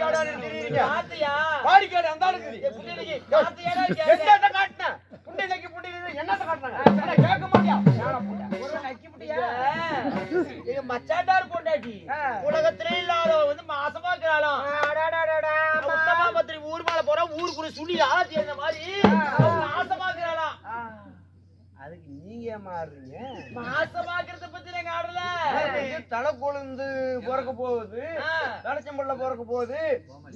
காடான்னு தெரியுறீங்க? பாத்தியா? பாடி காடு அந்த இருக்குது புண்டைக்கு பாத்தியாடா என்னத்த காட்டின? புண்டைக்கு புண்டைக்கு என்னத்த காட்டினாங்க கேட்க மாட்டியா? ஒரு நக்கி முட்டியா எங்க மச்சாண்டார் பொண்டாட்டி. உலகத்திலே இல்லாத வந்து மாசமா இருக்கிறாளாம். உத்தமா பத்திரி ஊர் மேல போறா ஊருக்குள்ள சுழி இந்த மாதிரி மாசமா இருக்கிறாளாம். அதுக்கு நீங்க ஆடல தலை கொழுந்து பிறக்க போகுது ஆ. தலைச்சம்பள்ள பிறக்க போகுது.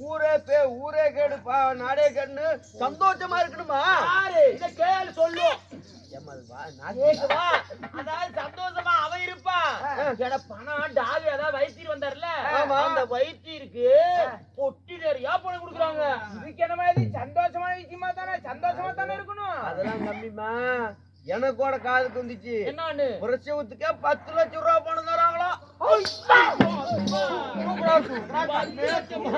ஊரே பே ஊரே கேடு பா நாடே கேடுன்னு சந்தோஷமா இருக்கணுமா? இத கேளு கேக்குதா அதாவது சந்தோஷமா அவன் இருப்பான் பணம் டாவி அதாவது வைத்தியர் வந்தார்ல. அந்த வைத்தியருக்கு பொட்டி நிறையா பணம் கொடுக்குறாங்க. இதுக்கு என்ன மாதிரி சந்தோஷமான விஷயமா தானே? சந்தோஷமா தானே இருக்கணும். அதெல்லாம் கம்மிமா எனக்கோட காதுக்கு வந்துச்சு என்னான்னு பிரசவத்துக்கே பத்து லட்சம் ரூபாய் பணம் தராங்களா பத்து லட்சமா?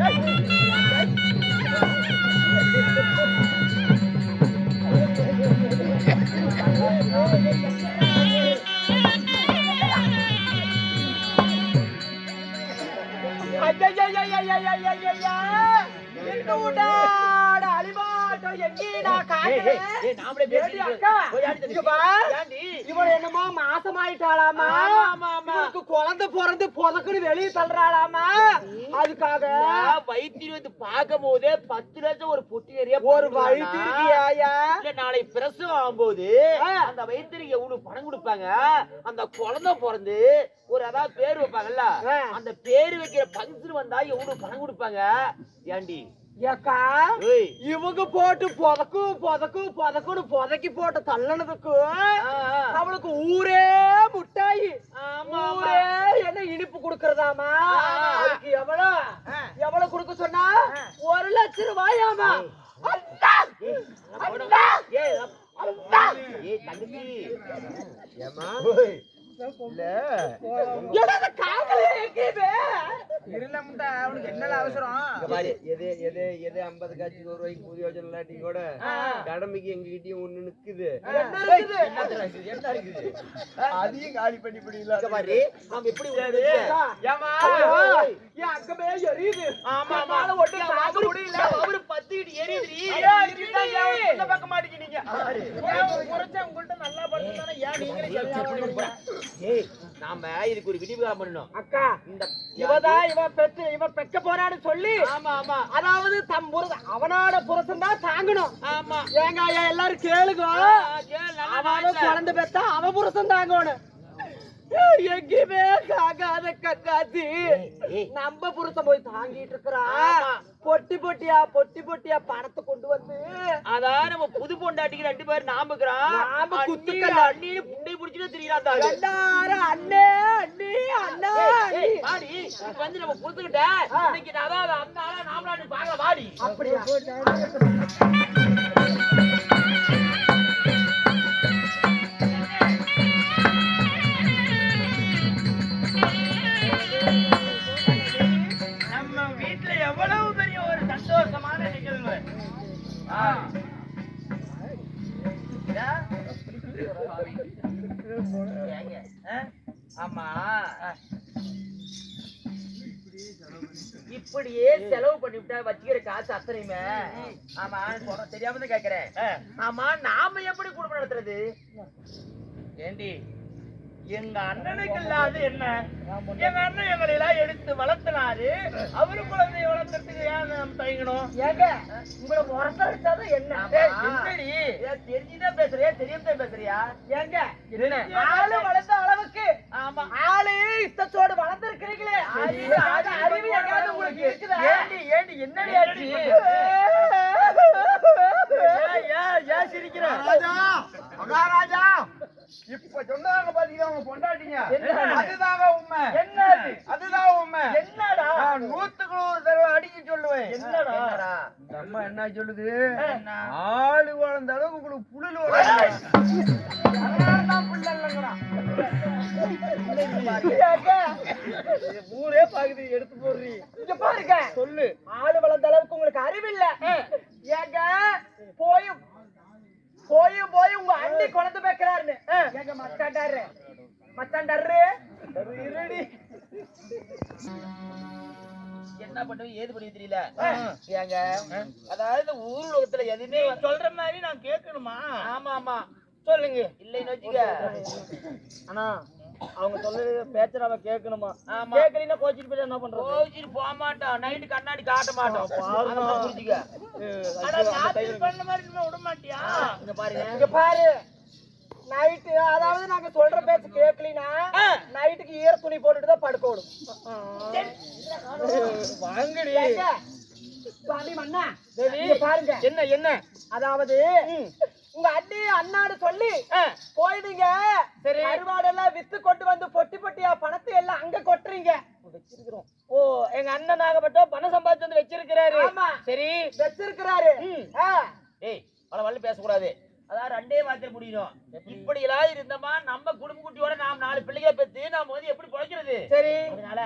ஏய், ஏய், ஏய், நாமளே பேசிட்டு அக்கா, போய் ஆடி தம்பி. இங்க வா. ஏன்டி? இவன் என்னமோ மாசமாயிட்டாளாமா? குழந்தை பிறந்து புதக்குன்னு வெளியே தள்ளுறாளாமா? அதுக்காக நான் வைத்தியர் வந்து பார்க்கும் போதே பத்து லட்சம் ஒரு பொட்டி நிறைய ஒரு நாளை பிரசவம் ஆகும்போது. அந்த வயிற்றுக்கு எவ்வளவு பணம் கொடுப்பாங்க? அந்த குழந்தை பிறந்து ஒரு அதாவது பேர் வைப்பாங்கல்ல. அந்த பேர் வைக்கிற பங்கு வந்தா எவ்வளவு பணம் கொடுப்பாங்க? ஏண்டி? ஏக்கா இவங்க போட்டு புதக்கு புதக்கு புதக்குன்னு புதக்கி போட்டு தள்ளனதுக்கு. அவளுக்கு ஊரே முட்டாயி. ஆமா, ஆமா. ஊரே என்ன இனிப்பு குடுக்கறதாமா. அதுக்கு எவ்வளவு எவ்வளவு குடுக்க சொன்னா? ஒரு லட்சம் ரூபாயாமா? ஏமா இல்ல என்னது காதலே எங்கேயுமே? அவனுக்கு என்ன அவசரம்? இங்க பாரு எது எது எது ஐம்பது காட்சி ஒரு ரூபாய்க்கு புதிய யோஜனை இல்லாட்டி கூட கடமைக்கு எங்ககிட்டயும் ஒண்ணு நிக்குது. என்ன இருக்குது? என்ன இருக்குது? என்ன இருக்குது அதையும் காலி பண்ணி பிடிக்கல இங்க பாரு நாம எப்படி அக்கா, ஏமா என் அங்கமே எரியுது. ஆமா ஆமா என்னால ஒண்ணும் தாங்க அவரு முடியல. அவரு பத்திக்கிட்டு எரியுதுடி? ஐயா, இதுதான் ஏன் அவன் உள்ள பார்க்க மாட்டேங்கிறீங்க? ஏய் நாம இதுக்கு ஒரு விடிவுகாலம் பண்ணணும். அக்கா இந்த இவதான் இவன் பெற்று இவன் பெக்க போறான்னு சொல்லி ஆமா ஆமா. அதாவது தம் புருஷன் அவனோட புருஷன் தான் தாங்கணும். ஆமா. ஏங்க ஐயா எல்லாரும் கேளுங்க. மாட்டல. குழந்தை பெத்தா அவன் புருஷன் தாங்கணும். எங்கேயுமே காக்காத கக்காத்தி. நம்ம புருஷன் போய் தாங்கிட்டு இருக்கிறான் ஆமா. பொட்டி பொட்டியா பொட்டி பொட்டியா பணத்தை கொண்டு வந்து அதான் நம்ம புது பொண்டாட்டிக்கு ரெண்டு பேரும் நாமுக்குறோம் நாம குத்துக்கல்ல. அண்ணின்னு புண்டை புடிச்சுட்டு திரியிறான் தாரு. எல்லாரும் அண்ணே அண்ணி அண்ணா வாடி. வந்து நம்ம புதுக்கிட்ட இன்னைக்கு நான் அதாவது அந்த ஆளா நாமளாட்டு பார்க்கலாம் வாடி. அப்படியா? நம்ம வீட்டுல ஆமா இப்படியே செலவு பண்ணிவிட்டா வச்சுக்கிற காசு அத்தனையுமே. ஆமா தெரியாம தான் கேக்குறேன். ஆமா நாம எப்படி குடும்பம் நடத்துறது? ஏண்டி? எங்க அண்ணனுக்கு இல்லாத என்ன? எங்க அண்ணன் எங்களை எல்லாம் எடுத்து வளர்த்தினாரு. அவரு குழந்தைய வளர்க்கறதுக்கு ஏன் நாம் தயங்கணும்? ஏங்க உங்களை முறத்த அடிச்சாதான் என்ன? என்னடி? தெரிஞ்சுதான் பேசுறியா? தெரியாம தான் பேசுறியா? ஏங்க என்ன ஆளு வளர்ந்த அளவுக்கு ஆமா. ஆளு இத்தத்தோடு வளர்ந்திருக்கிறீங்களே. அறிவு எங்காவது உங்களுக்கு இருக்குதா? ஏண்டி ஏண்டி என்னடி ஆச்சு? ஏன், ஏன், ஏன் சிரிக்கிற? மகாராஜா. இப்ப சொன்னாங்க பாத்தீங்கன்னா உங்க பொண்டாட்டிங்க? அதுதாங்க உண்மை. என்னது? அதுதான் உண்மை. என்னடா? நான் நூத்துக்கு நூறு தடவை அடிக்க சொல்லுவேன். என்னடா? இந்த அம்மா என்ன சொல்லுது? ஆளு வளர்ந்த அளவுக்கு உங்களுக்கு புழல் ஊரே பாக்குது எடுத்து போடுறீ. இங்க பாருங்க. சொல்லு. ஆளு வளர்ந்த அளவுக்கு உங்களுக்கு அறிவில்ல. ஏங்க போய் போய் போய் உங்க அண்ணி குழந்தை பேக்கிறாருன்னு. ஏங்க மச்சாண்டாரு மச்சாண்டாரு இருடி. என்ன பண்ணுவீங்க ஏது பண்ணி தெரியல? ஏங்க அதாவது இந்த ஊர் உலகத்துல எதுவுமே சொல்ற மாதிரி நான் கேட்கணுமா? ஆமா ஆமா சொல்லுங்க. இல்லைன்னு வச்சுக்க. அண்ணா அவங்க சொல்றது பேச்ச நம்ம கேட்கணுமா? ஆமா. கேட்கலீன்னா கோச்சிட்டு போய் என்ன பண்றது? கோச்சிட்டு போக மாட்டோம். நைட்டு கண்ணாடி காட்ட மாட்டோம். விட மாட்டியா? இங்க பாருங்க. இங்க பாரு. நைட்டு அதாவது நாங்க சொல்ற பேச்சு கேட்கலினா நைட்டுக்கு ஈர துணி போட்டுட்டு தான் படுக்கணும் வாங்கடி. பாருங்க. என்ன என்ன? அதாவது உங்க அண்ணி அண்ணாடு சொல்லி போயிடுங்க. சரி. அறுவாடெல்லாம் வித்து கொண்டு வந்து பொட்டி பொட்டியா பணத்தை எல்லாம் அங்க கொட்டுறீங்க. வச்சிருக்கிறோம். ஓ எங்க அண்ணன் நாகப்பட்டோ பணம் சம்பாதிச்சு வந்து வச்சிருக்கிறாரு. சரி. வச்சிருக்கிறாரு. ஏய் வள வள பேசக்கூடாது. அதான் ரெண்டே வார்த்தை முடியணும் இப்படி எல்லாம் இருந்தோமா நம்ம குடும்ப குட்டியோட நாம் நாலு பிள்ளைகளை பெத்து நாம வந்து எப்படி பிழைக்கிறது? சரி. அதனால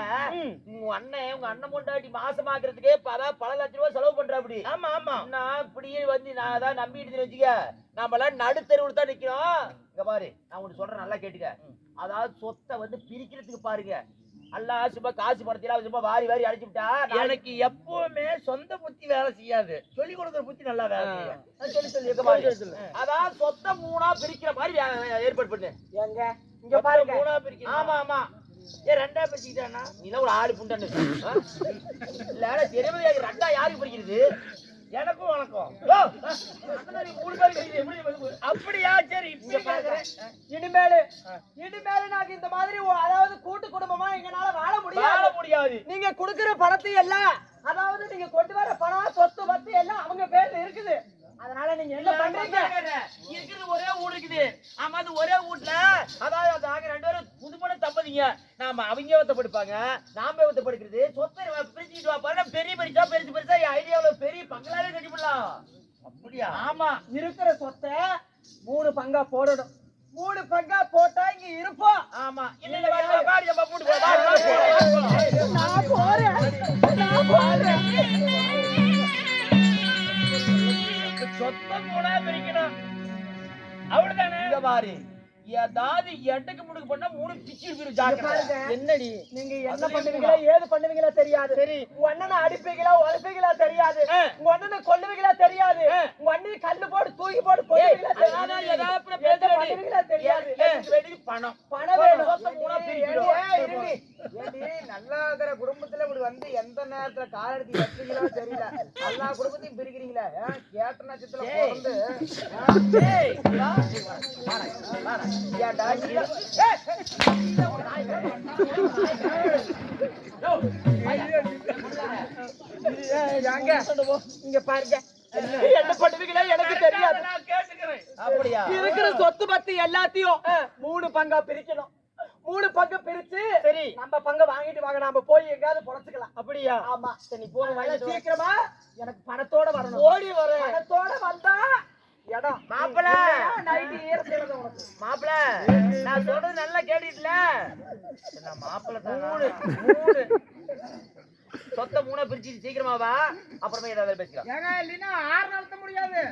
உங்க அண்ணன் உங்க அண்ணன் பொண்டாட்டி மாசமாக்குறதுக்கே பல பல லட்ச ரூபாய் செலவு பண்ற அப்படி. ஆமா ஆமா. நான் இப்படியே வந்து நான் அதான் நம்பிட்டு வச்சுக்க நாம எல்லாம் நடுத்தருவுல தான் நிக்கிறோம். இங்க பாரு நான் உனக்கு சொல்றேன் நல்லா கேட்டுக்க. அதாவது சொத்தை வந்து பிரிக்கிறதுக்கு பாருங்க. அல்லா சும்மா காசு பணத்திலாம் சும்மா வாரி வாரி அடிச்சு விட்டா எனக்கு எப்பவுமே சொந்த புத்தி வேலை செய்யாது. சொல்லி கொடுக்குற புத்தி நல்லா வேலை சொல்லி சொல்லி அதான் சொத்தை மூணா பிரிக்கிற மாதிரி ஏற்பாடு பண்ணு. எங்க? இங்க பாருங்க. மூணா பிரிக்கணும். ஆமா ஆமா. ஏ ரெண்டா பிரிச்சுக்கிட்டானா நீ ஒரு ஆளு புண்டன்னு இல்ல தெரியாம ரெண்டா யாருக்கு பிரிக்கிறது எனக்கும் வந்து- அப்படியா? சரி. இனிமேலு இனிமேலு நாங்க இந்த மாதிரி அதாவது கூட்டு குடும்பமா எங்கனால வாழ வாழ முடியாது. முடியாது நீங்க குடுக்குற பணத்தை எல்லாம் அதாவது நீங்க கொண்டு வர பணம் சொத்து பத்து எல்லாம் அவங்க பேர்ல இருக்குது. அதனால நீங்க என்ன பண்றீங்க? இருக்கிறது ஒரே வீடு இருக்குது. ஆமா அது ஒரே வீட்டுல அதாவது நாங்க ரெண்டு தம்பதிங்க நாம அவங்க ஒத்த படுப்பாங்க. நாம ஒத்த படுக்கிறது. சொத்தை பிரிச்சுக்கிட்டு வா பாரு பெரிய பெருசா பெருசு பெருசா. ஐடியாவுல பெரிய பங்களாவே கட்டிவிடலாம் அப்படியா? ஆமா. இருக்கிற சொத்தை மூணு பங்கா போடணும். மூணு பங்கா போட்டா இங்க இருப்போம். ஆமா. நான் போறேன். நான் போறேன். சொத்தை மூணா பிரிக்கணும். அவ்வளவுதானே? பாரு ஏதாவது எட்டுக்கு முடுக்கு பண்ணா மூணு பிச்சு இருக்கு ஜாக்கிரதை. பாருங்க. என்னடி? நீங்க என்ன பண்ணுவீங்களா ஏது பண்ணுவீங்களா தெரியாது. சரி. உங்க அண்ணனை அடிப்பீங்களா உழைப்பீங்களா தெரியாது. உங்க அண்ணனை கொல்லுவீங்களா தெரியாது. உங்க அண்ணி கல்லு போட்டு தூக்கி போட்டு அதான் தெரியாது. ஏதாவது. பண்ணுவீங்களா தெரியாது. பணம் பணம் வேணும். நல்லா இருக்கிற குடும்பத்துல வந்து எந்த நேரத்துல கால் எடுத்து வச்சீங்களோ தெரியல. எல்லா குடும்பத்தையும் பிரிக்கிறீங்களே? கேட்ட நட்சத்திரத்துல ஏய். பிறந்து இங்க பாருங்க. என்ன பண்ணுவீங்களா எனக்கு தெரியாது. அப்படியா? இருக்கிற சொத்து பத்து எல்லாத்தையும் மூணு பங்கா பிரிக்கணும். மூணு பங்கு பிரிச்சு சரி. நம்ம பங்க வாங்கிட்டு வாங்க. நாம போய் எங்கயாவது பொழைச்சுக்கலாம். அப்படியா? ஆமா. சரி நல்லா சீக்கிரமா எனக்கு பணத்தோட வரணும். ஓடி வரேன் பணத்தோட வந்தா இடம். மாப்பிள. நைட்டு ஈரத்துல உனக்கு. மாப்பிள நான் சொல்றது நல்லா கேட்டுல நான் மாப்பிள மூணு. மூணு. சொத்த மூணா பிரிச்சு சீக்கிரமா வா. அப்புறமே ஏதாவது பேசிக்கலாம். ஏங்க இல்லைன்னா ஆறு நடத்த முடியாது.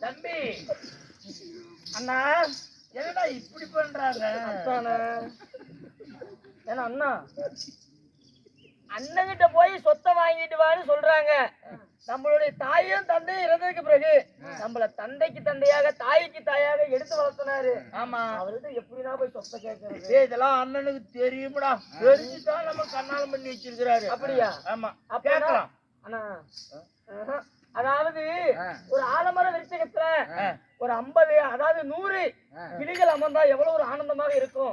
தம்பி. அண்ணா என்னடா இப்படி பண்றாங்க? ஏன்னா அண்ணா அண்ணங்கிட்ட போய் சொத்தை வாங்கிட்டு வான்னு சொல்றாங்க. நம்மளுடைய தாயும் தந்தையும் இறந்ததுக்கு பிறகு நம்மள தந்தைக்கு தந்தையாக தாய்க்கு தாயாக எடுத்து வளர்த்தினாரு. ஆமா. அவர்கிட்ட எப்படினா போய் சொத்தை கேட்கறது? இதெல்லாம் அண்ணனுக்கு தெரியுமடா. தெரிஞ்சுதான் நம்ம கண்ணாலம் பண்ணி வச்சிருக்கிறாரு. அப்படியா? ஆமா. கேட்கலாம். அண்ணா. அதாவது ஒரு ஆலமர விருச்சகத்துல. ஒரு ஐம்பது அதாவது நூறு கிளிகள் அமர்ந்தா எவ்வளவு ஒரு ஆனந்தமாக இருக்கும்.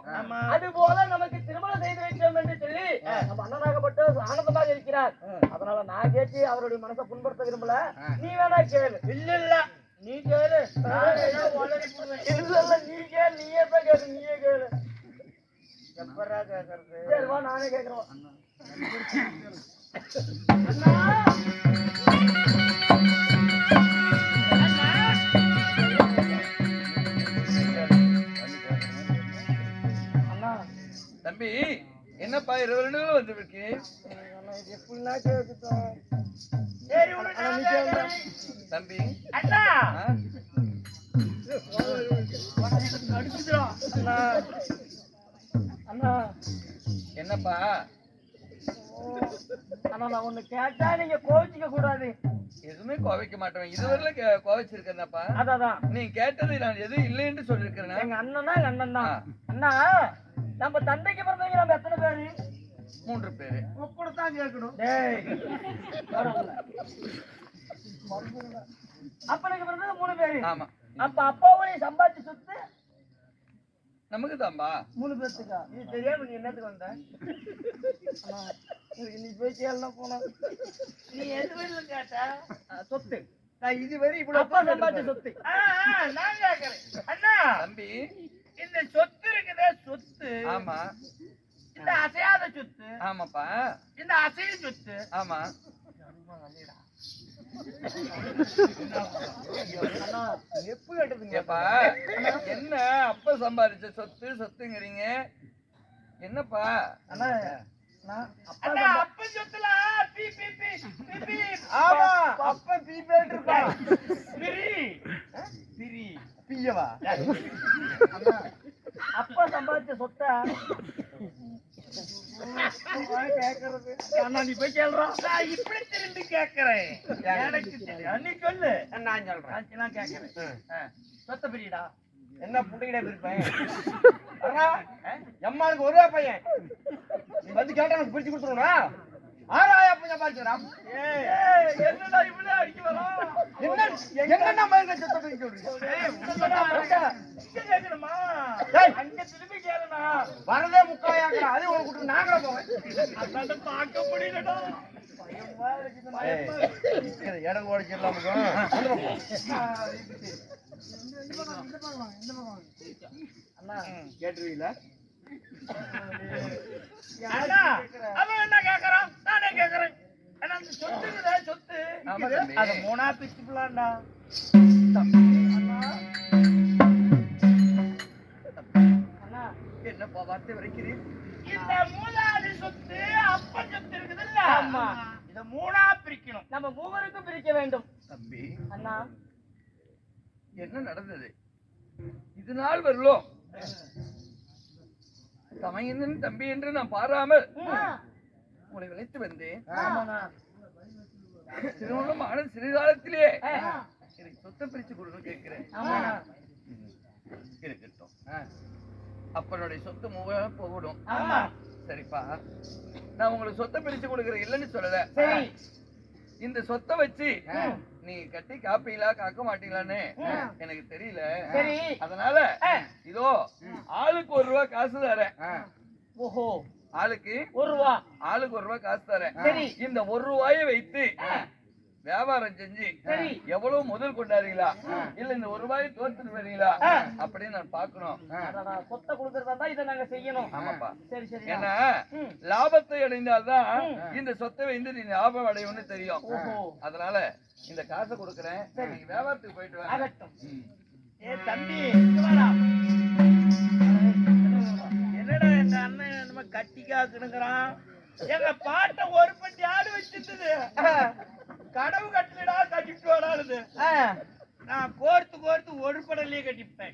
அது போல நமக்கு திருமணம் செய்து வைத்தோம் என்று சொல்லி நம்ம அண்ணனாகப்பட்ட ஆனந்தமாக இருக்கிறார். அதனால நான் கேட்டு அவருடைய மனசை புண்படுத்த விரும்பல. நீ வேணா கேளு. இல்ல இல்ல நீ கேளு. இல்ல இல்ல நீ கேளு. நீயே தான் கேளு நீயே கேளு. எப்படா கேக்குறது? சரி வா நானே கேக்குறேன். தம்பி என்னப்பா இருபது நாள் வந்திருக்கு எப்படின்னா கேட்கட்டும். தம்பி? அண்ணா. அண்ணா. என்னப்பா? அண்ணா நான் ஒண்ணு கேட்டா நீங்க கோவிச்சுக்க கூடாது. எதுவுமே கோவைக்க மாட்டேன். இதுவரையில கோவைச்சிருக்கேனப்பா. அதான் நீ கேட்டது நான் எதுவும் இல்லைன்னு சொல்லிருக்கிறேன் எங்க அண்ணனா எங்க அண்ணன் தான். அண்ணா நம்ம தந்தைக்கு பிறந்தவங்க நம்ம எத்தனை பேரு? மூன்று பேரு. கேட்கணும். அப்பனுக்கு பிறந்தது மூணு பேரு. ஆமா. அப்ப அப்பாவும் சம்பாதிச்சு சொத்து. நமக்கு தான்பா மூணு பேர்த்துக்கா இது தெரியாம நீ என்னத்துக்கு வந்த? அண்ணா, நீ போய் கேளுனா போனா. நீ எது வரையிலும் கேட்ட? சொத்து. நான் இதுவரை இவ்வளவு அப்பா சம்பாதிச்ச சொத்து. நான் கேட்கிறேன் அண்ணா தம்பி. இந்த சொத்து இருக்குதே சொத்து. ஆமா. இந்த அசையாத சொத்து. ஆமாப்பா. இந்த அசைய சொத்து. ஆமா. என்ன அப்ப சம்பாதிச்ச சொத்து சொத்துங்கிறீங்க? என்னப்பா? அண்ணா அப்பா அண்ணா சம்பா- அப்ப சொத்துல பி பி பி பி பி. ஆமா அப்ப பீபேட் இருப்பான் பிரி பிரி பியவா? அண்ணா அப்பா சம்பாதிச்ச சொத்தை. நீ போய் கேளுடா. நான் இப்படி திரும்பி கேட்கிறேன் எனக்கு நீ சொல்லு. நான் சொல்றேன். நான் கேட்கிறேன். சொத்த பிரிடா? என்ன புண்டைகிட்ட இருப்பேன் எம்மாளுக்கு ஒரே பையன். வந்து கேட்டா எனக்கு பிரிச்சு கொடுத்துருவா ஆறாயா என்னடா இவ்வளவு அடிக்க வரோம் என்ன என்னென்ன மயங்க சத்த சொல்றீங்க இங்க கேட்கணுமா ஏய். அங்க திரும்பி கேளுனா வரதே முக்காயாக்குற அது உனக்கு விட்டு நாங்கள போவேன். அதாண்ட பார்க்க முடியலடா. இடம் ஓடிச்சிடலாம் கேட்டுருவீங்களா அண்ணா அவன் என்ன கேக்குறான்? நானே கேக்குறேன். அந்த சொத்து இருக்குதே, சொத்து. அது மூணா அண்ணா என்னப்பா வார்த்தை வரைக்கிறீர் இந்த மூணாவது சொத்து அப்ப சொத்து இருக்குதுல்ல? ஆமா. இத மூணா பிரிக்கணும். நம்ம மூவருக்கும் பிரிக்க வேண்டும். தம்பி. அண்ணா. என்ன நடந்தது? இது நாள் வரலும் தமையன் தம்பி என்று நான் பாராமல் உங்களை விளைத்து வந்தேன். திருமணம் ஆன சிறுகாலத்திலே எனக்கு சொத்தை பிரிச்சு கொடுன்னு கேட்கிறேன். இருக்கட்டும். அப்பனுடைய சொத்து மூவ போகணும் சரிப்பா. நான் உங்களுக்கு சொத்தை பிரிச்சு கொடுக்குறேன் இல்லைன்னு சொல்லல. இந்த சொத்தை வச்சு நீ கட்டி காப்பீங்களா காக்க மாட்டீங்களான்னு எனக்கு தெரியல. அதனால இதோ ஆளுக்கு ஒரு ரூபா காசு தரேன். ஓஹோ. ஆளுக்கு ஒரு ரூபா. ஆளுக்கு ஒரு ரூபா காசு தரேன். இந்த ஒரு ரூபாயை வைத்து வியாபாரம் செஞ்சு சரி. எவ்வளவு முதல் கொண்டாடுறீங்களா? இல்ல இந்த ஒரு ரூபாயை தோத்துட்டு வரீங்களா அப்படின்னு நான் பார்க்கணும். அடடா, சொத்தை கொடுக்கறதா இதை நாங்க செய்யணும். ஆமாப்பா. சரி சரி ஏன்னா. லாபத்தை அடைந்தால்தான் இந்த சொத்தை வந்து நீ லாபம் அடையும்னு தெரியும். அதனால இந்த காசை கொடுக்குறேன். நீங்க வியாபாரத்துக்கு போயிட்டு வாங்க. தம்பி. என்னடா எங்க அண்ணன் என்னமோ கட்டி காக்கணுங்கிறான் எங்க பாட்ட ஒரு பட்டி ஆடு வச்சிருந்தது கடவு கட்டலடா கட்டிட்டு வாடாது ஆ, நான் கோர்த்து கோர்த்து ஒரு படலையே கட்டிப்பேன்.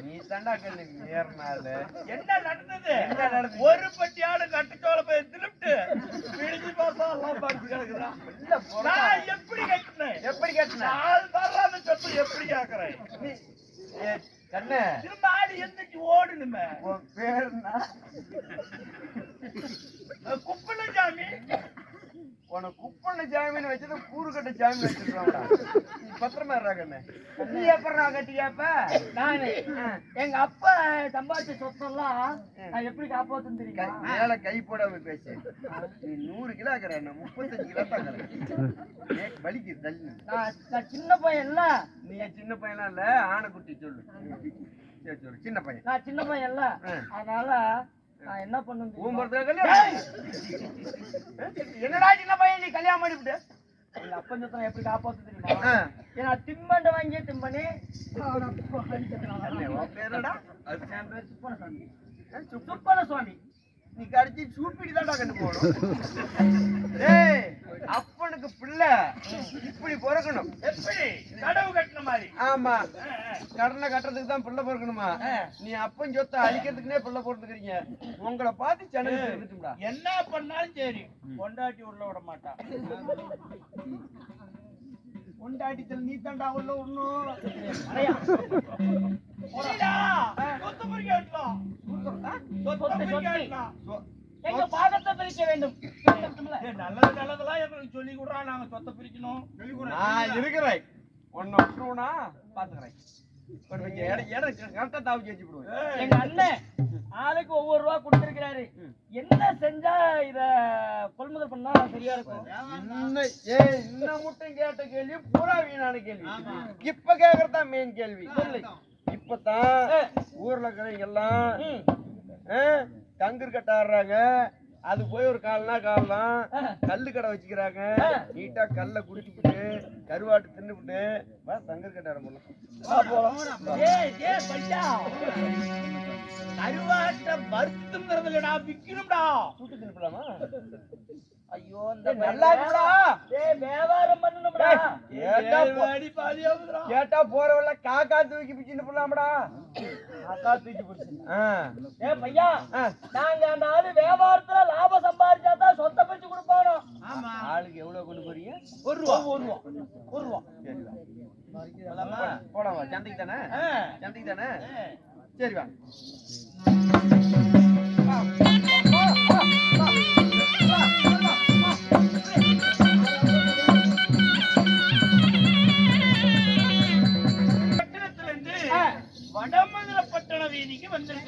நீ தாண்டா கண்ணு ஏறினால என்ன நடந்தது? ஒரு பட்டி ஆடு கட்டுச்சோல போய் திருப்பிட்டு பிடிச்சு பார்த்தா எல்லாம் படுத்து கிடக்குறான் நான் எப்படி கட்டினேன்? எப்படி கேட்டன நாலு தர்றாத சொத்து எப்படி கேக்குறேன் கண்ணு. திரும்ப ஆடு எந்திரிச்சு ஓடணுமே. உன் பேர் என்ன உனக்கு குப்பண்ண ஜாமீன் வச்சது கூறு கட்ட ஜாமீன் வச்சிருக்காங்கடா நீ பத்திரமா இருடா கண்ணு. நீ எப்படா கட்டியாப்ப நானு. எங்க அப்பா சம்பாதிச்ச சொத்தெல்லாம் நான் எப்படி காப்பாத்துன்னு தெரியுமா? மேல கை போடாம பேசு. நீ நூறு கிலோ நான் முப்பத்தஞ்சு கிலோ தான் வலிக்கு தள்ளி. நான் நான் சின்ன பையன் இல்ல நீ சின்ன பையனா இல்ல? ஆனைக்குட்டி சொல்லு. சரி சொல்லு சின்ன பையன். நான் சின்ன பையன் இல்ல அதனால நான் என்ன பண்ணுவேன்? ஊம்பரத்துல கல்யாணம் என்னடா சின்ன பையன் நீ கல்யாணம் பண்ணிவிட்டு எங்க அப்பன் சொத்தனை எப்படி காப்பாத்து தெரியுமா? ஏன்னா திம்பண்ட வாங்கி திம்பனி உன் சுப்பன சுவாமி சுப்பன சுவாமி நீ கடிச்சு சூப்பிட்டு தான்டா கண்டு போகணும் ஏய் அப்பனுக்கு பிள்ளை. இப்படி பிறக்கணும். எப்படி? கடவு கட்டின மாதிரி. ஆமா. கடனை கட்டுறதுக்கு தான் பிள்ளை பிறக்கணுமா? நீ அப்பன் சொத்தை அழிக்கிறதுக்குனே பிள்ளை பிறந்துக்கிறீங்க. உங்களை பார்த்து சென்னை என்ன பண்ணாலும் சரி. பொண்டாட்டி உள்ள விட மாட்டா. கொண்டாட்டித்தல் நீ தாண்டா உள்ள ஒண்ணும். சொத்து. சொத்து. எங்க பாகத்தை பிரிக்க வேண்டும்? ஏய், நல்லது நல்லதெல்லாம் எங்களுக்கு சொல்லி கொடுறா நாங்க சொத்தை பிரிக்கணும். நான் இருக்கிறேன். ஒன்னு விட்டுருவனா பாத்துக்கிறேன். எங்க அண்ணன் ஆளுக்கு ஒவ்வொரு ரூபா கொடுத்திருக்கிறாரு. என்ன செஞ்சா இத கொள்முதல் பண்ணா சரியா இருக்கும்? இன்னும் மட்டும் கேட்ட கேள்வி? பூரா வீணான கேள்வி. இப்ப கேக்குறதா மெயின் கேள்வி. சொல்லு. இப்பதான் ஊர்ல இருக்கிறவங்க எல்லாம் ஆ, கங்கர் கட்ட ஆடுறாங்க. அது போய் ஒரு கால்னா கால்லாம் கல்லு கடை வச்சுக்கிறாங்க. நீட்டா கல்ல குடிச்சுப்புட்டு கருவாட்டு தின்னுபிட்டு வா தங்கர் கட்ட ஆட போலாம். கருவாட்ட வறுத்துங்கிறது இல்லடா விக்கணும்டா. சுட்டு தின்னுப்பலாமா ஐயோ இந்த வியாபாரம் பண்ணணும்டா. கேட்டா கேட்டா போறவள்ள காக்கா தூக்கி பிச்சுன்னு போலாமடா. பையா நாங்க அந்த ஆளு வியாபாரத்துல லாபம் சம்பாதிச்சா தான் சொத்தை பிரிச்சு கொடுப்பானோ? ஆளுக்கு எவ்வளவு கொண்டு போறீங்க? ஒரு ரூபா. ஒரு ரூபா. ஒரு ரூபா. போலாமா? சந்தைக்கு தானே? சந்தைக்கு தானே? சரி வா.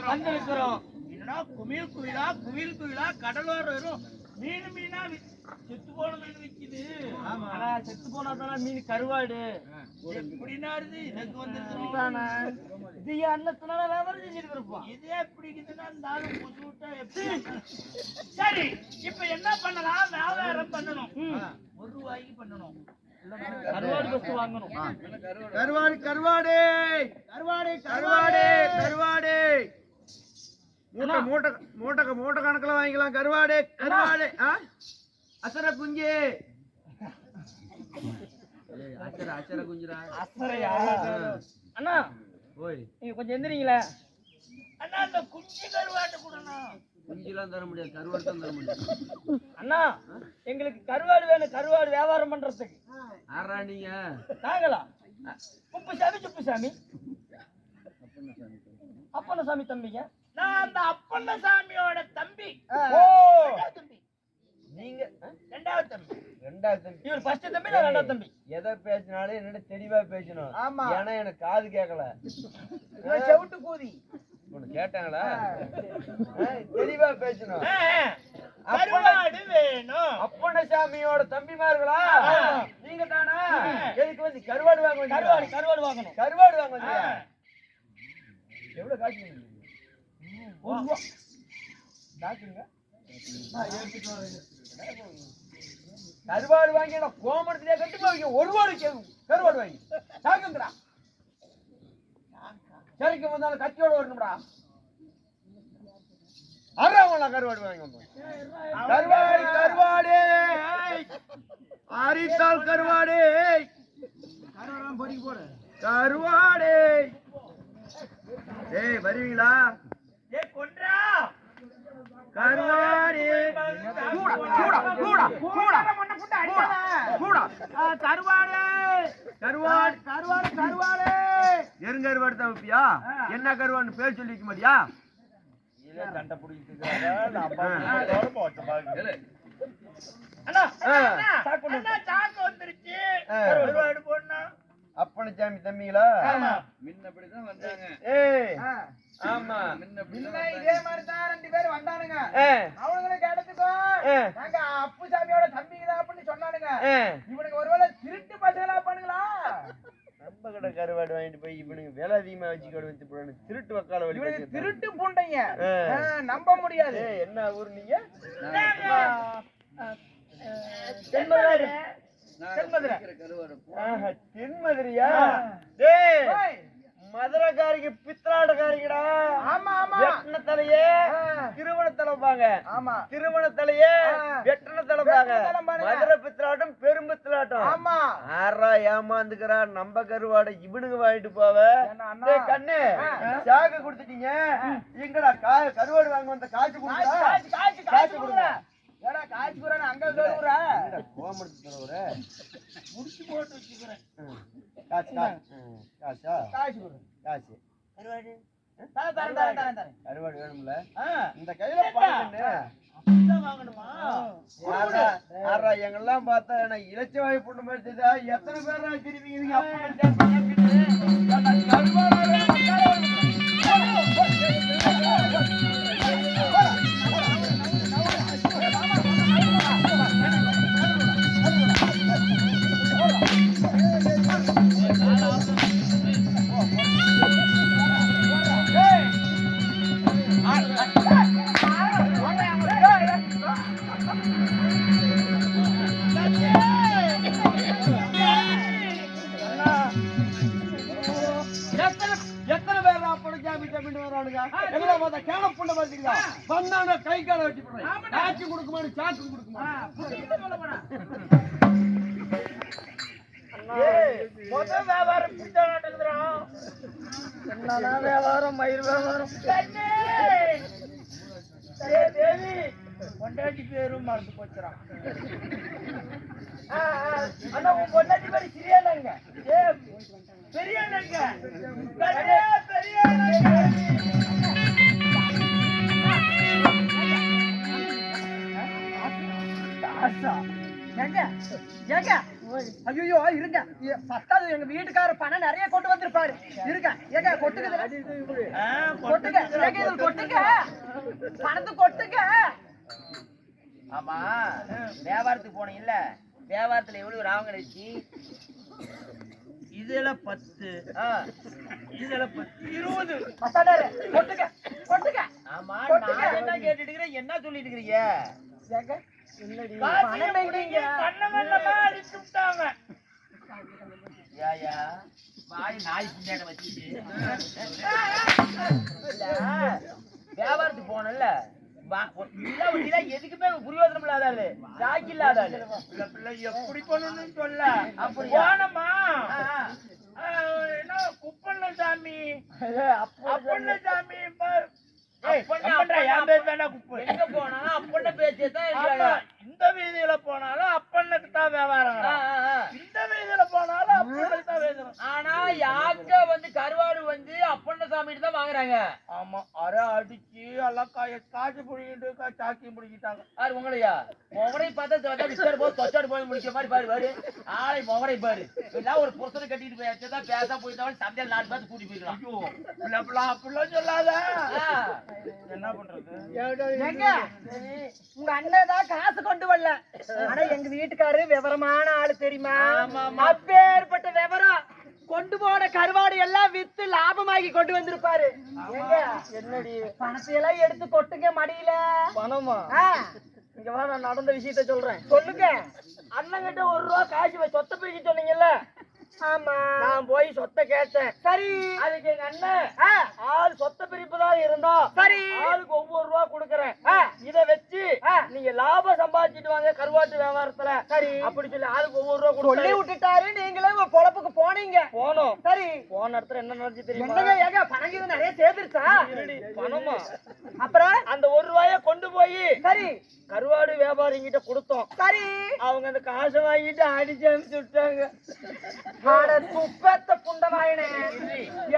வந்திருக்கிறோம். என்னடா குமிழ் குயிலா குயில் குயிலா கடலோர வரும் மீன் மீனா செத்து போன மீன் விக்குது ஆனா செத்து போனா தானே மீன் கருவாடு. எப்படின்னா இருக்கு எனக்கு வந்திருக்கிறோம் இது என் அண்ணத்தினால வியாபாரம் செஞ்சுட்டு இருப்பான் இதே எப்படி இருக்குதுன்னா இந்த ஆளு புது விட்டா எப்படி சரி இப்ப என்ன பண்ணலாம்? வியாபாரம் பண்ணணும். ஒரு ரூபாய்க்கு பண்ணணும். கருவாடு பஸ்ட் வாங்கணும். கருவாடு. கருவாடு கருவாடு. கருவாடு கருவாடு. மூட்டை மூட்டை மூட்டை மூட்டை கணக்குல வாங்கிக்கலாம். கருவாடு கருவாடு. ஆ? அசர குஞ்சு. அசர அசர குஞ்சுடா. அசரையா? அண்ணா ஓய். நீங்க கொஞ்சம் எந்திரிங்களே. அண்ணா அந்த குஞ்சு கருவாட்டு கொடுணும் குஞ்சுலாம் தர முடியாது கருவாடு தான் தர முடியும். அண்ணா எங்களுக்கு கருவாடு வேணும் கருவாடு வியாபாரம் பண்றதுக்கு. ஆறா நீங்க? நாங்களா? குப்புசாமி சுப்புசாமி. அப்பனசாமி தம்பிங்க. நான் அந்த அப்பண்ணசாமியோட தம்பி. ஓ. தம்பி. நீங்க? ரெண்டாவது தம்பி. ரெண்டாவது தம்பி. இவர் ஃபர்ஸ்ட் தம்பி நான் ரெண்டாவது தம்பி. எதை பேசினாலும் என்னோட தெளிவா பேசணும். ஆமா. ஏன்னா எனக்கு காது கேட்கல. செவிட்டு கூதி. உனக்கு கேட்டாங்களா? தெளிவா பேசணும். கருவாடு வேணும். அப்பனசாமியோட தம்பிமார்களா? நீங்க தானா எதுக்கு வந்து கருவாடு வாங்க? கருவாடு கருவாடு வாங்கணும். கருவாடு வாங்க எவ்வளவு காசு வாங்குனீங்க? ஒரு ரூபா. காசுங்க? கருவாடு வாங்கி நான் கோமரத்திலே கட்டி ஒரு வாடு கேக்கும் கருவாடு வாங்கி. சாக்குங்கடா சரிக்கு வந்தாலும் கத்தியோடு வரணும்டா. அறவங்களா கருவாடு வாங்கி வந்தோம் கருவாடு கருவாடு. அரித்தால் கருவாடு. கருவாடு. ஏய் வருவீங்களா? ஏ கொன்றா! கருவாடு கூடா கூடா கூடா கூடா கருவாடு கருவாடு கருவாடு கருவாடு எருங்கருவாடு தான் வைப்பியா? என்ன கருவாடுன்னு பேர் சொல்லி வைக்க மாட்டியா? சண்டை. கருவாடு போடணும். அப்பனசாமி தம்பிங்களா? முன்னபடிதான் வந்தாங்க. ஏய். ஆமா. இதே மாதிரி தான் ரெண்டு பேரும் வந்தானுங்க. ஏ அவனுங்களை கேட்டதுக்கோ நாங்க அப்பு சாமியோட தம்பிங்க தான் அப்படின்னு சொன்னானுங்க. இவனுக்கு ஒருவேளை திருட்டு பசங்களா பண்ணுங்களா? நம்ம கடை கருவாடு வாங்கிட்டு போய் இவனுக்கு விலை அதிகமா வச்சு கடை வச்சு போறானு திருட்டு வக்கால வழி திருட்டு பூண்டைங்க. நம்ப முடியாது. என்ன ஊர் நீங்க? தென்மதுரை. தென்மதுரை. ஆஹா, தென்மதுரையா? டேய். மதுரைக்காரிக்கு பித்தலாட்டக்காரிங்கடா ஆமா ஆமா. வெட்டின தலையே திருவண்ணத்தலை தலைப்பாங்க ஆமா. திருமணத்திலேயே ஆ. வெற்றின தலைப்பாங்க. மதுரை பித்தலாட்டம் பெரும்பித்தலாட்டம் ஆமா. ஆறா ஏமாந்துக்கிறா நம்ம கருவாடை இவனுங்க வாங்கிட்டு போவ. கண்ணு சாக்கு கொடுத்துட்டீங்க. எங்கடா கருவாடு வாங்க வந்த காசு கொடுத்தா காய்ச்சி காய்ச்சி காய்ச்சி கொடுங்க. ஏடா காய்ச்சி கொடுறா அங்க சொல்லுற? கோமடுத்து தரவர முடிச்சு போட்டு வச்சுக்கிறேன். காசு காசு ம், காசா? காய்ச்சி கொடுறேன் காசு. தரேன் தரேன் தரேன் தரேன் தரேன். கருவாடு வேணும்ல? ஆ. இந்த கையில பாருங்க அப்படிதான் வாங்கணுமா? ஆறா ஆறா எங்கெல்லாம் பார்த்தா எனக்கு இலச்ச வாய் பொண்ணு மாதிரி தெரியுதா? எத்தனை பேரா திரும்பிங்க நீங்க? சாக்கு கொடுக்குமா? மொத்த வியாபாரம் பிடிச்ச நடக்குதுடா. என்னடா வியாபாரம் மயிர் வியாபாரம்? தேவி பொண்டாட்டி பேரும் மறந்து போச்சுறான் அண்ணா உன் பொண்டாட்டி பேரு சிறியானங்க ஏ பெரியண்ணங்க. ஏங்க ஏங்க ஐயோ இருங்க. பத்தாவது எங்க வீட்டுக்கார பணம் நிறைய கொண்டு வந்திருப்பாரு. இருங்க ஏங்க கொட்டுங்க. ஏங்க இது கொட்டுங்க. பணத்தை கொட்டுங்க. ஆமா வியாபாரத்துக்கு போனீங்கல்ல வியாபாரத்துல எவ்வளவு ராவங்க கிடைச்சி? இதுல பத்து. இதுல பத்து. இருபது. கொட்டுங்க கொட்டுங்க. ஆமா. நான் என்ன கேட்டுட்டு என்ன சொல்லிட்டு இருக்கிறீங்க? வியாபாரத்துக்கு போனல எதுக்குமே புரியோதனம் இல்லாத ஆளு. ராக்கி இல்லாத ஆளு. பிள்ளை பிள்ளை எப்படி பண்ணணும்னு சொல்ல. அப்படியா? போனமா. என்ன குப்பண்ண சாமி? அப்போ அப்பண்ண சாமி இந்த வீதியில போனாலும் அப்பண்ணுக்கு தான் வியாபாரம். இந்த வீதியில போனாலும் தான் வியாபாரம் ஆனா யாக்க வந்து கருவாடு வந்து அப்பண்ண சாமிட்டு தான் வாங்குறாங்க? காய்ச்சி பிடிக்கிட்டு சாக்கி பிடிக்கிட்டாங்க. யார் உங்களையா? முகடை பார்த்தா மிஸ்டர் போய் தொச்சாடு போய் முடிக்கிற மாதிரி பாரு பாரு. ஆளை முகடை பாரு. எல்லாம் ஒரு புருஷனை கட்டிட்டு போய் வச்சதா பேச போயிட்டவன் சந்தையில் நாலு பேர்த்து கூட்டி பிள்ளை அப்படிலாம் சொல்லாத. என்ன பண்றது? உங்க அண்ணன் தான் காசு கொண்டு வரல. ஆனா எங்க வீட்டுக்காரு விவரமான ஆளு தெரியுமா? அப்பேற்பட்ட விவரம். கொண்டு போன கருவாடு எல்லாம் வித்து லாபமாக்கி கொண்டு வந்திருப்பாரு. என்னடி? பணத்தை எல்லாம் எடுத்து கொட்டுங்க மடியில. பணமா? இங்க வா நான் நடந்த விஷயத்த சொல்றேன். சொல்லுங்க. அண்ணங்கிட்ட ஒரு ரூபா காசு சொத்தை பிரிக்க சொன்னீங்கல்ல? ஆமா. நான் போய் சொத்தை கேட்டேன். சரி. அதுக்கு எங்க அண்ணன் ஆள் சொத்தை பிரிப்பு தான் இருந்தா சரி. ஆளுக்கு ஒவ்வொரு ரூபா கொடுக்கறேன். இத வச்சு நீங்க லாபம் சம்பாதிச்சிட்டு வாங்க கருவாட்டு வியாபாரத்துல. சரி. அப்படி சொல்லி ஆளுக்கு ஒவ்வொரு ரூபா சொல்லி கொடுத்து விட்டுட்டாரு நீங்களே பொழப்புக்கு போனீங்க. போனோம். சரி. போன இடத்துல என்ன நடந்துச்சு தெரியுமா? ஏங்க பணம் இது நிறைய சேர்ந்துருச்சா? பணமா? அப்புறம்? அந்த ஒரு ரூபாய கொண்டு போய் சரி. கருவாடு வியாபாரிங்கிட்ட கொடுத்தோம். சரி. அவங்க அந்த காசை வாங்கிட்டு அடிச்சு அனுப்பிச்சு விட்டாங்க துப்பத்த புண்டமாயினே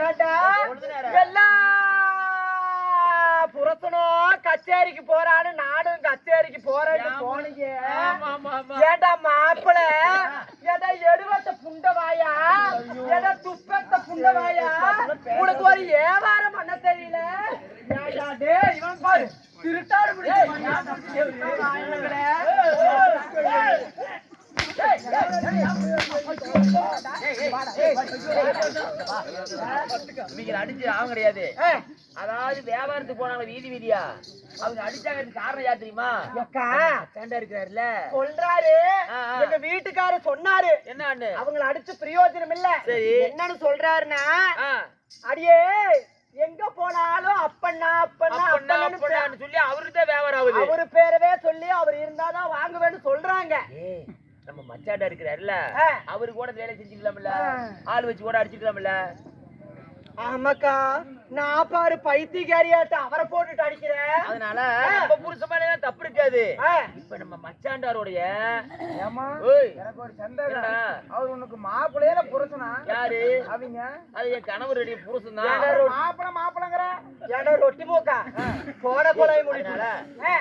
ஏண்டா? எல்லா புறத்தனும் கச்சேரிக்கு போறான்னு நானும் கச்சேரிக்கு போறேன்னு போனீங்க. ஏண்டா மாப்பிள ஏண்டா எடுவட்ட புண்டவாயா ஏண்டா துப்பத்த புண்டவாயா உனக்கு ஒரு வியாபாரம் பண்ண தெரியல இவன் பாரு திருட்டாடு அடிச்சு ஆகும் கிடையாது அதாவது வியாபாரத்துக்கு போனாங்க வீதி வீதியா. அவங்க அடிச்சாங்க காரணம் யா தெரியுமா? அக்கா சண்டை இருக்கிறாருல சொல்றாரு. எங்க வீட்டுக்காரர் சொன்னாரு. என்ன அவங்கள அடிச்சு பிரயோஜனம் இல்ல. சரி. என்னன்னு சொல்றாருன்னா அடியே எங்க போனாலும் அப்பண்ணா அப்பண்ணா அப்பண்ணான்னு சொல்லி அவருதான் வியாபாரம் ஆகுது. அவரு பேரவே சொல்லி அவர் இருந்தாதான் வாங்குவேன்னு சொல்றாங்க. நம்ம மச்சாட்டா இருக்கிறாருல அவரு கூட வேலை செஞ்சுக்கலாம்ல. ஆள் வச்சு கூட அடிச்சுக்கலாம்ல. ஆமாக்கா. நான் பாரு பைத்தியக்காரியாட்ட அவரை போட்டுட்டு அடிக்கிறேன் அதனால நம்ம புருஷன் மேல தப்பு இருக்காது. இப்ப நம்ம மச்சாண்டாருடைய ஏமா எனக்கு ஒரு சந்தேகம்? அவர் உனக்கு மாப்பிள்ளையில புருஷனா? யாரு? அவங்க? அது என் கணவருடைய புருஷன் ஏன்டா தான் மாப்பிள மாப்பிளங்கிற? ஏன்டா ரொட்டி மூக்கா? போட போலாய் அதனால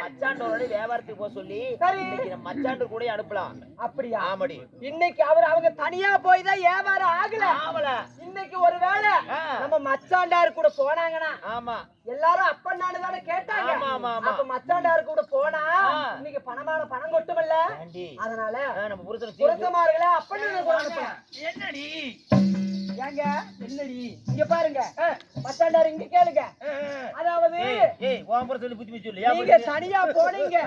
மச்சாண்டோட வியாபாரத்துக்கு போக சொல்லி சரி. மச்சாண்டு கூட அனுப்பலாம். அப்படியா? ஆமாடி. இன்னைக்கு அவர் அவங்க தனியா போய் தான் வியாபாரம் ஆகல. ஆவல இன்னைக்கு ஒரு வேளை ஆ. நம்ம மச்சாண்டார் கூட போனாங்கன்னா ஆமா எல்லாரும் அப்பன் நானு தானே கேட்டாங்க. அப்ப மச்சாண்டார் கூட போனா. இன்னைக்கு பணமான பணம் கொட்டுமல்ல அதனால நம்ம புருஷன் புருஷமார்களே அப்பன். என்னடி ஏங்க என்னடி? இங்க பாருங்க. மச்சாண்டார் இங்க கேளுங்க. அதாவது நீங்க? தனியா போனீங்க.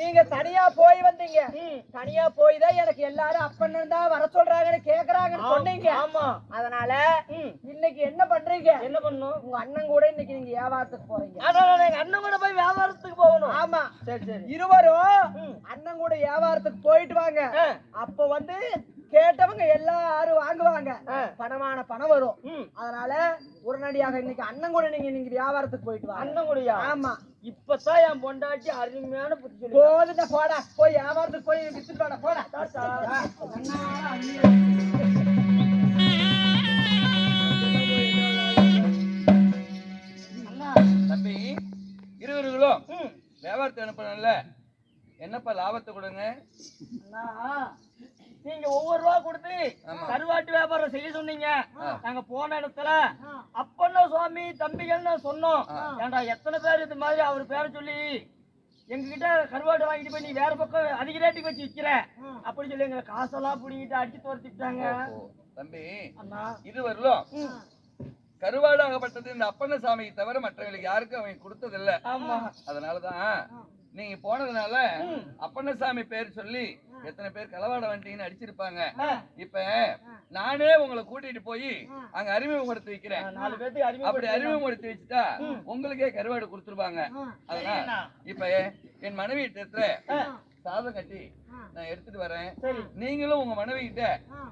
நீங்க தனியா போய் வந்தீங்க. தனியா போய் தான் எனக்கு எல்லாரும் அப்பன்னு தான் வர சொல்றாங்கன்னு கேக்குறாங்கன்னு சொன்னீங்க. ஆமா. அதனால இன்னைக்கு என்ன பண்றீங்க? என்ன பண்ணும் உங்க அண்ணன் கூட இன்னைக்கு நீங்க வியாபாரத்துக்கு போறீங்க. அதனால எங்க அண்ணன் கூட போய் வியாபாரத்துக்கு போகணும். ஆமா. சரி சரி. இருவரும் அண்ணன் கூட வியாபாரத்துக்கு போயிட்டு வாங்க. அப்ப வந்து கேட்டவங்க எல்லாரும் வாங்குவாங்க. பணமான பணம் வரும். அதனால உடனடியாக இன்னைக்கு அண்ணன் கூட நீங்க நீங்க வியாபாரத்துக்கு போயிட்டு வாங்க. அண்ணன் கூடயா? ஆமா. இப்பதான் என் பொண்டாட்டி அருமையான புத்தி சொல்லி போதுடா போடா. போய் வியாபாரத்துக்கு போய் வித்துட்டு வாடா போடா. தம்பி இருவர்களும் வியாபாரத்தை அனுப்பணும்ல என்னப்பா லாபத்தை கொடுங்க? அண்ணா, நீங்க ஒவ்வொரு ரூபா கொடுத்து. கருவாட்டு வியாபாரம் செய்ய சொன்னீங்க. நாங்க போன இடத்துல அப்பன்னா சுவாமி தம்பிகள்னு சொன்னோம். ஏன்டா எத்தனை பேர் இது மாதிரி அவர் பேரை சொல்லி எங்ககிட்ட கருவாடு வாங்கிட்டு போய் நீ வேற பக்கம் அதிக ரேட்டுக்கு வச்சு விக்கிற? அப்படி சொல்லி எங்க காசெல்லாம் புடிங்கிட்டு அடிச்சு துரத்திட்டாங்க. தம்பி அண்ணா. இருவர்களும் கருவாடாகப்பட்டது இந்த அப்பண்ணசாமிக்கு தவிர மற்றவங்களுக்கு யாருக்கும் அவங்க கொடுத்ததில்ல. அதனாலதான் நீங்க போனதுனால அப்பண்ணசாமி பேர் சொல்லி எத்தனை பேர் களவாட வந்துட்டீங்கன்னு அடிச்சிருப்பாங்க. இப்ப நானே உங்களை கூட்டிட்டு போய் அங்க அறிமுகப்படுத்தி வைக்கிறேன். அப்படி அறிமுகப்படுத்தி வச்சுட்டா உங்களுக்கே கருவாடு கொடுத்துருவாங்க. அதனால இப்ப என் மனைவி இடத்துல சாதம் கட்டி நான் எடுத்துட்டு வரேன். நீங்களும் உங்க மனைவி கிட்ட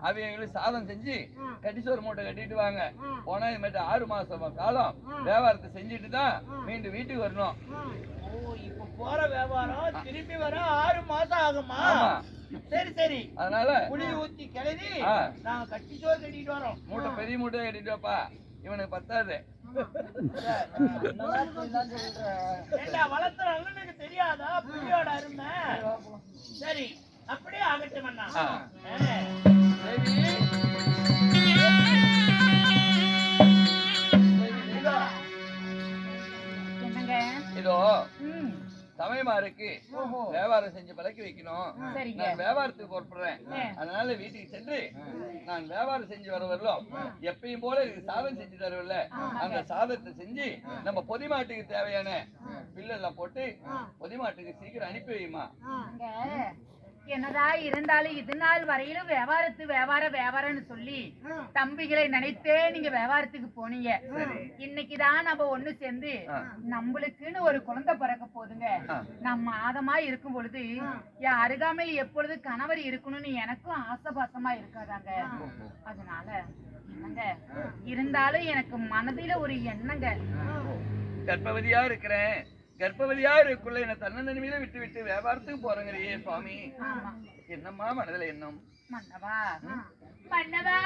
அவங்களுக்கு சாதம் செஞ்சு கட்டிசோறு மூட்டை கட்டிட்டு வாங்க. போனா இது மாதிரி ஆறு மாசம் காலம் வியாபாரத்தை செஞ்சுட்டு தான் மீண்டும் வீட்டுக்கு வரணும். ஓ இப்ப போற வியாபாரம் திரும்பி வர ஆறு மாசம் ஆகுமா? சரி சரி. அதனால புளி ஊத்தி கிளறி. நாங்க கட்டி சோறு கட்டிட்டு வரோம். மூட்டை பெரிய மூட்டை கட்டிட்டு வாப்பா. இவனுக்கு பத்தாது. வளர்த்துற அண்ணனுக்கு தெரியாதா? புளியோட அருமை. சரி அப்படியே ஆகட்டும் அண்ணா. இதோ. சமயமாருக்கு வியாபாரம் செஞ்சு பழக்கி வைக்கணும். நான் வியாபாரத்துக்கு புறப்படுறேன். அதனால வீட்டுக்கு சென்று நான் வியாபாரம் செஞ்சு வர வரலாம் எப்பயும் போல இதுக்கு சாதம் செஞ்சு தருவல்ல அந்த சாதத்தை செஞ்சு நம்ம பொதி மாட்டுக்கு தேவையான பில்லெல்லாம் போட்டு பொதி மாட்டுக்கு சீக்கிரம் அனுப்பி வைமா அங்க என்னதா இருந்தாலும் இது நாள் வரையிலும் வியாபாரத்து வியாபார வியாபாரம்னு சொல்லி தம்பிகளை நினைத்தே நீங்க வியாபாரத்துக்கு போனீங்க. இன்னைக்குதான் நம்ம ஒண்ணு சேர்ந்து நம்மளுக்குன்னு ஒரு குழந்தை பிறக்க போதுங்க நான் மாதமா இருக்கும் பொழுது என் அருகாமையில் எப்பொழுது கணவர் இருக்கணும்னு எனக்கும் ஆசபாசமா இருக்காதாங்க. அதனால என்னங்க? இருந்தாலும் எனக்கு மனதில ஒரு எண்ணங்க. கர்ப்பவதியா இருக்கிறேன். கர்ப்பவதியா இருக்குள்ள என்ன தன்னந்தனிமையில விட்டு விட்டு வியாபாரத்துக்கு போறேங்கிறியே சுவாமி. என்னம்மா மனதுல எண்ணம்? மன்னவா? மன்னவா?